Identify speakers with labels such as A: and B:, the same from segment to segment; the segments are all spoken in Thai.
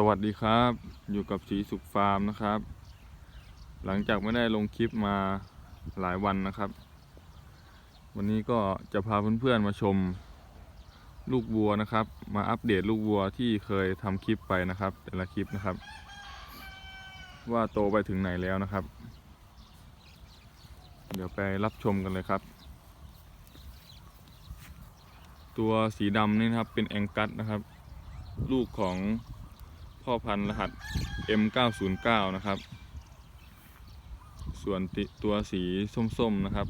A: สวัสดีครับ อยู่กับสีสุขฟาร์มนะครับ หลังจากไม่ได้ลงคลิปมาหลายวันนะครับ วันนี้ก็จะพาเพื่อนๆมาชมลูกวัวนะครับ มาอัปเดตลูกวัวที่เคยทำคลิปไปนะครับ แต่ละคลิปนะครับ ว่าโตไปถึงไหนแล้วนะครับ เดี๋ยวไปรับชมกันเลยครับ ตัวสีดำนี่นะครับเป็นแองกัสนะครับ ลูกของ พ่อพันธุ์รหัส M909 นะครับ ส่วนต,ตัวสีส้มๆนะครับ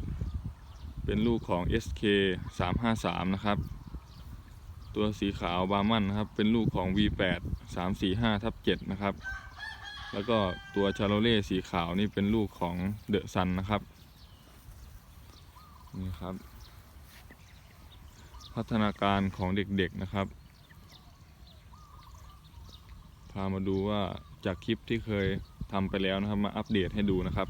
A: เป็นลูกของ SK 353 นะครับ ตัวสีขาวบาร์มันนะครับ เป็นลูกของ V8 345ทับ7นะครับ แล้วก็ตัวชาโลเล่สีขาวนี่เป็นลูกของเดอะซันนะครับ นี่ครับ พัฒนาการของเด็กๆนะครับามาดูว่าจากคลิปที่เคยทำไปแล้วนะครับ มาอัปเดตให้ดูนะครับ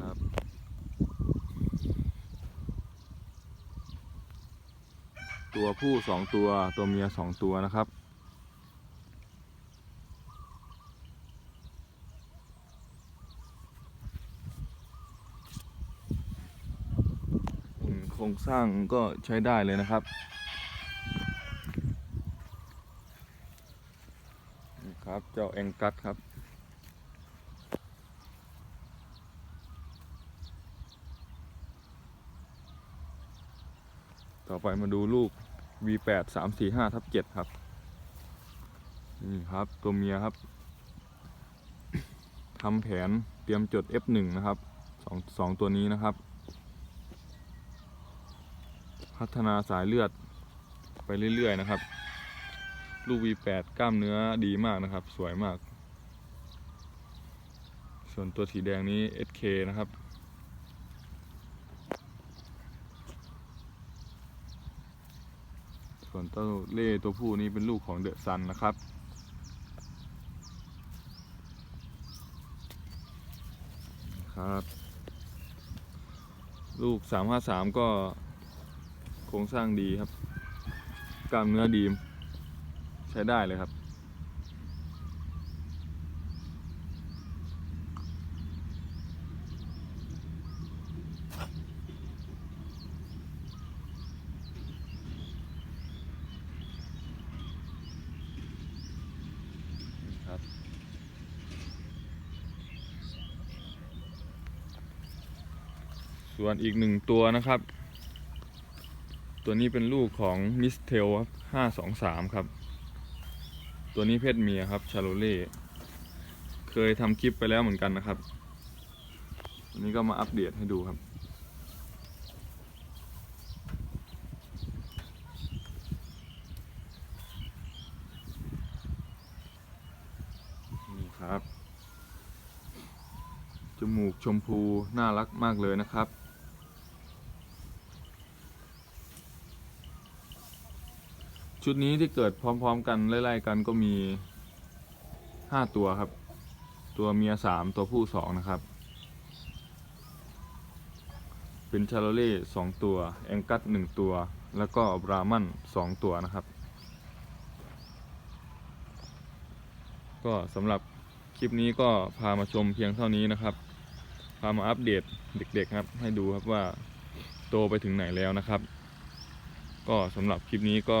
A: ครับ ตัวผู้สองตัวตัวเมียสองตัวนะครับโครงสร้างก็ใช้ได้เลยนะครับนี่ ครับเจ้าแองกัสครับ ต่อไปมาดูลูก V8 3 4 5ทับ7ครับ นี่ครับตัวเมียครับทำแผนเตรียมจด F1 นะครับสองสองตัวนี้นะครับ พัฒนาสายเลือดไปเรื่อย ๆ นะครับ ลูก V8 กล้ามเนื้อดีมากนะครับ สวยมาก ส่วนตัวสีแดงนี้ SK นะครับส่วนเต้าเล่ตัวผู้นี้เป็นลูกของเดอะซันนะครับ ครับ ลูก 353 ก็โครงสร้างดีครับ กล้ามเนื้อดี ใช้ได้เลยครับ ครับส่วนอีกหนึ่งตัวนะครับ ตัวนี้เป็นลูกของมิสเทลครับห้าสองสามครับ ตัวนี้เพศเมียครับชาโลเล่เคยทำคลิปไปแล้วเหมือนกันนะครับวันนี้ก็มาอัปเดตให้ดูครับ นี่ครับ จมูกชมพูน่ารักมากเลยนะครับ ชุดนี้ที่เกิดพร้อมๆกันไล่ๆกันก็มีห้าตัวครับ ตัวเมียสามตัวผู้สองนะครับ เป็นชาโลเล่สองตัว แองกัสหนึ่งตัว แล้วก็บรามันสองตัวนะครับ ก็สำหรับคลิปนี้ก็พามาชมเพียงเท่านี้นะครับ พามาอัปเดตเด็กๆครับ ให้ดูครับว่าโตไปถึงไหนแล้วนะครับ ก็สำหรับคลิปนี้ก็